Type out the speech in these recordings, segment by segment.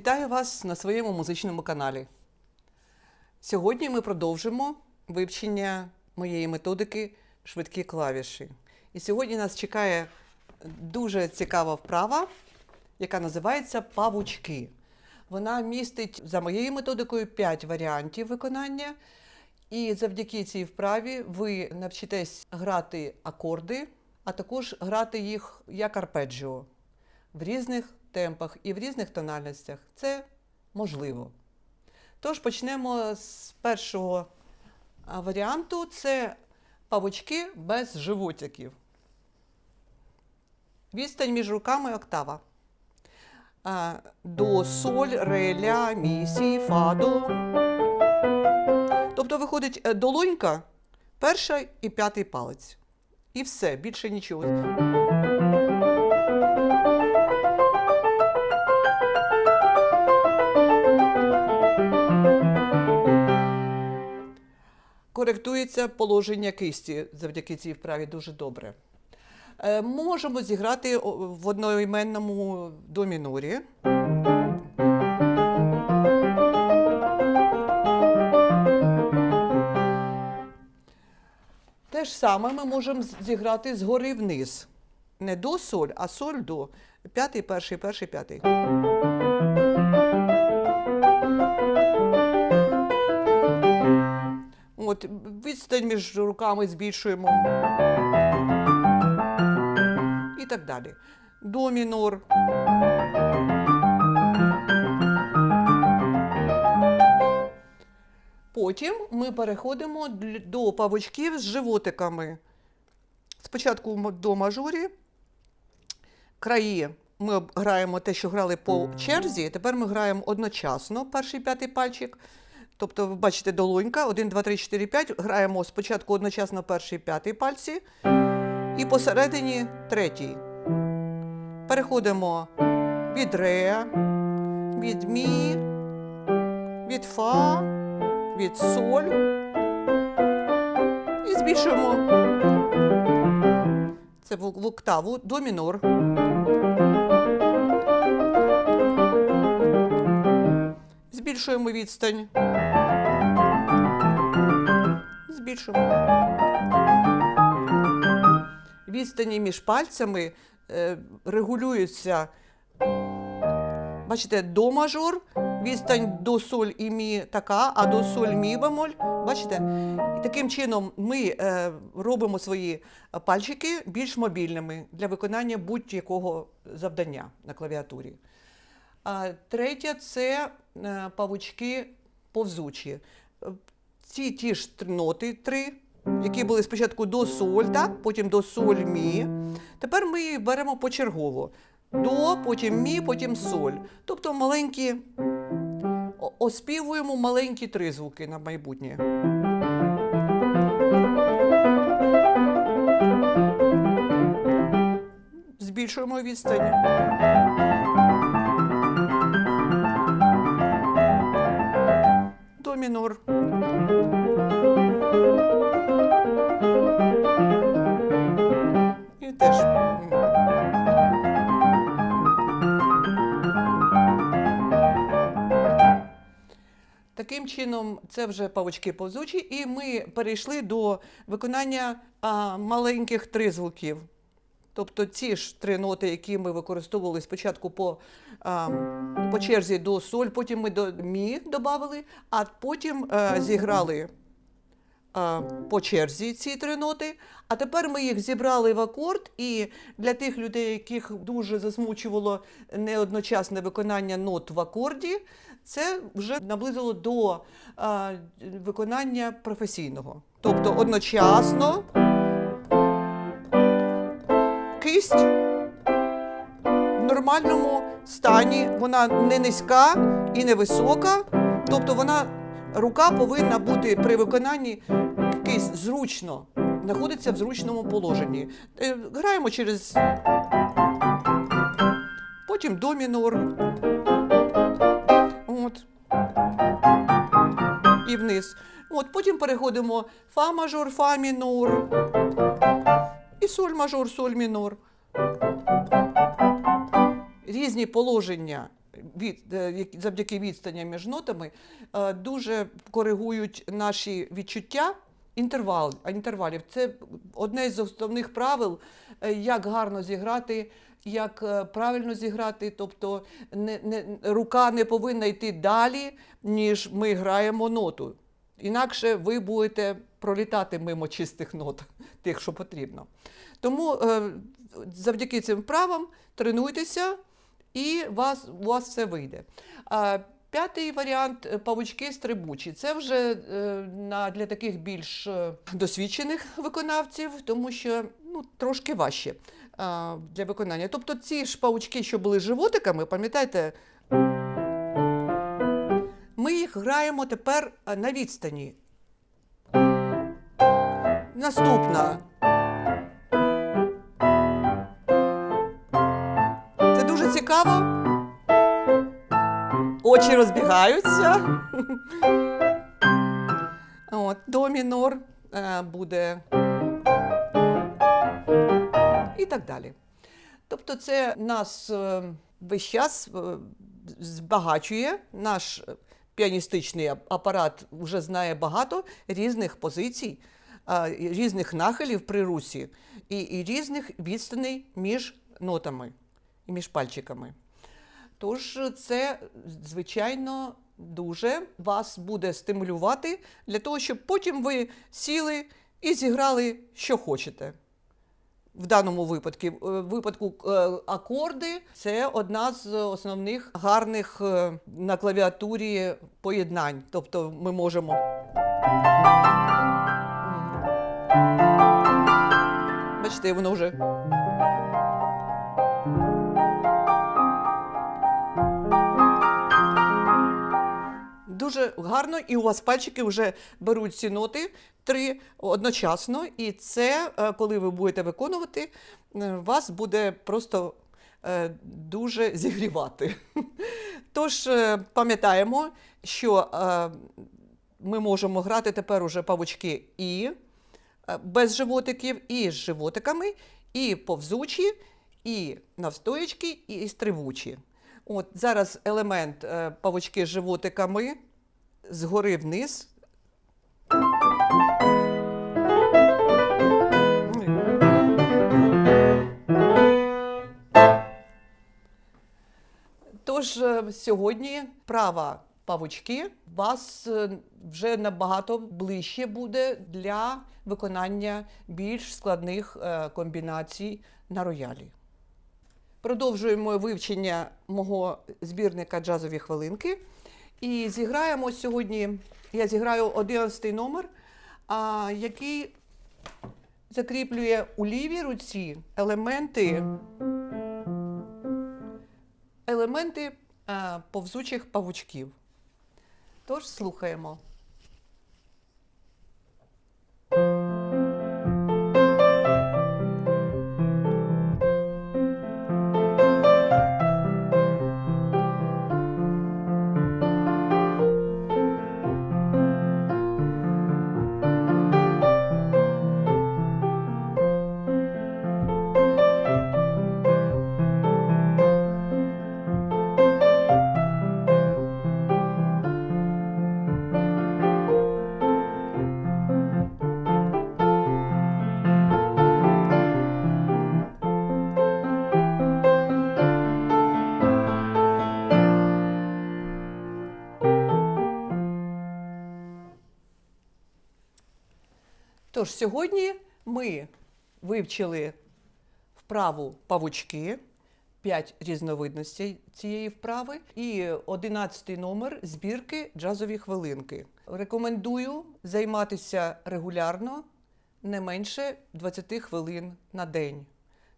Вітаю вас на своєму музичному каналі. Сьогодні ми продовжимо вивчення моєї методики швидкі клавіші. І сьогодні нас чекає дуже цікава вправа, яка називається павучки. Вона містить за моєю методикою 5 варіантів виконання. І завдяки цій вправі ви навчитесь грати акорди, а також грати їх як арпеджіо в різних темпах і в різних тональностях. Це можливо. Тож почнемо з першого варіанту: це павучки без животиків. Відстань між руками октава. До, соль, ре, ля, мі, сі, фа, до. Тобто виходить е, долонька, перша і п'ятий палець. І все, більше нічого. Коректується положення кисті завдяки цій вправі дуже добре. Е, Можемо зіграти в одноіменному до мінорі. Те ж саме ми можемо зіграти згори вниз. Не до соль, а соль до. П'ятий, перший, перший, п'ятий. От, відстань між руками збільшуємо. І так далі. До мінор. Потім ми переходимо до павучків з животиками. Спочатку до мажорі. Краї ми граємо те, що грали по черзі. Тепер ми граємо одночасно перший п'ятий пальчик. Тобто, ви бачите, долонька 1, 2, 3, 4, 5. Граємо спочатку одночасно перший п'ятий пальці і посередині третій. Переходимо від ре, від мі, від фа, від соль. І збільшуємо. Це в октаву до мінор. Збільшуємо відстань. Збільшуємо. Відстані між пальцями е, регулюються. Бачите, до мажор, відстань до соль і мі така, а до соль мі бемоль. Бачите? І таким чином ми е, робимо свої пальчики більш мобільними для виконання будь-якого завдання на клавіатурі. А третє це е, павучки повзучі. Ці ті ж ноти три, які були спочатку до соль, так? потім до соль мі. Тепер ми їх беремо почергово. До, потім мі, потім соль. Тобто маленькі, оспівуємо маленькі тризвуки на майбутнє. Збільшуємо відстань. До мінор. Таким чином, це вже павучки повзучі, і ми перейшли до виконання а, маленьких тризвуків. Тобто ці ж три ноти, які ми використовували спочатку по, а, по черзі до соль, потім ми до мі додали, а потім а, зіграли а, по черзі ці три ноти. А тепер ми їх зібрали в акорд, і для тих людей, яких дуже засмучувало неодночасне виконання нот в акорді, це вже наблизило до а, виконання професійного. Тобто одночасно кисть в нормальному стані, вона не низька і не висока. Тобто вона, рука повинна бути при виконанні кисть зручно, знаходиться в зручному положенні. Е, Граємо через потім до мінор. От. І вниз. От, потім переходимо фа мажор, фа мінор. І соль мажор, соль мінор. Різні положення від, е, завдяки відстані між нотами е, дуже коригують наші відчуття інтервал, інтервалів. Це одне з основних правил, е, як гарно зіграти. Як правильно зіграти, тобто не, не, рука не повинна йти далі, ніж ми граємо ноту. Інакше ви будете пролітати мимо чистих нот, тих, що потрібно. Тому е, завдяки цим вправам тренуйтеся, і вас, у вас все вийде. П'ятий варіант е, павучки стрибучі. Це вже е, для таких більш досвідчених виконавців, тому що ну, трошки важче для виконання. Тобто ці ж павучки, що були животиками, пам'ятаєте, ми їх граємо тепер на відстані. Наступна. Очі розбігаються. От, до мінор е, буде. І так далі. Тобто, це нас е, весь час е, збагачує. Наш піаністичний апарат вже знає багато різних позицій, різних нахилів при русі і, і різних відстаней між нотами і між пальчиками. Тож це, звичайно, дуже вас буде стимулювати для того, щоб потім ви сіли і зіграли, що хочете. В даному випадку, е, випадку е, акорди це одна з основних гарних е, на клавіатурі поєднань. Тобто ми можемо. Бачите, воно вже. Дуже гарно, і у вас пальчики вже беруть ці ноти три одночасно. І це, е, коли ви будете виконувати, е, вас буде просто е, дуже зігрівати. Тож пам'ятаємо, що ми можемо грати тепер уже павучки і без животиків, і з животиками, і повзучі, і навстоячки, і стрибучі. От зараз елемент павучки з животиками згори вниз. Тож е, сьогодні права павучки вас е, вже набагато ближче буде для виконання більш складних е, комбінацій на роялі. Продовжуємо вивчення мого збірника джазові хвилинки. І зіграємо сьогодні. Я зіграю 11 номер, а, який закріплює у лівій руці елементи, елементи а, повзучих павучків. Тож слухаємо. Тож сьогодні ми вивчили вправу павучки, 5 різновидностей цієї вправи, і 11 номер збірки джазові хвилинки. Рекомендую займатися регулярно не менше 20 хвилин на день.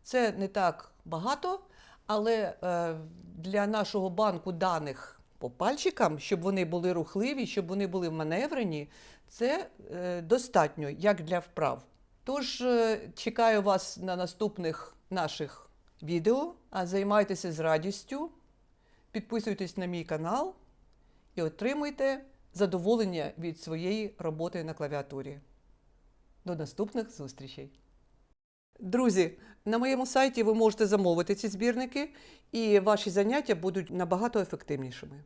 Це не так багато, але е, для нашого банку даних по пальчикам, щоб вони були рухливі, щоб вони були маневрені, це е, достатньо як для вправ. Тож е, чекаю вас на наступних наших відео, а займайтеся з радістю, підписуйтесь на мій канал і отримуйте задоволення від своєї роботи на клавіатурі. До наступних зустрічей! Друзі, На моєму сайті ви можете замовити ці збірники, і ваші заняття будуть набагато ефективнішими.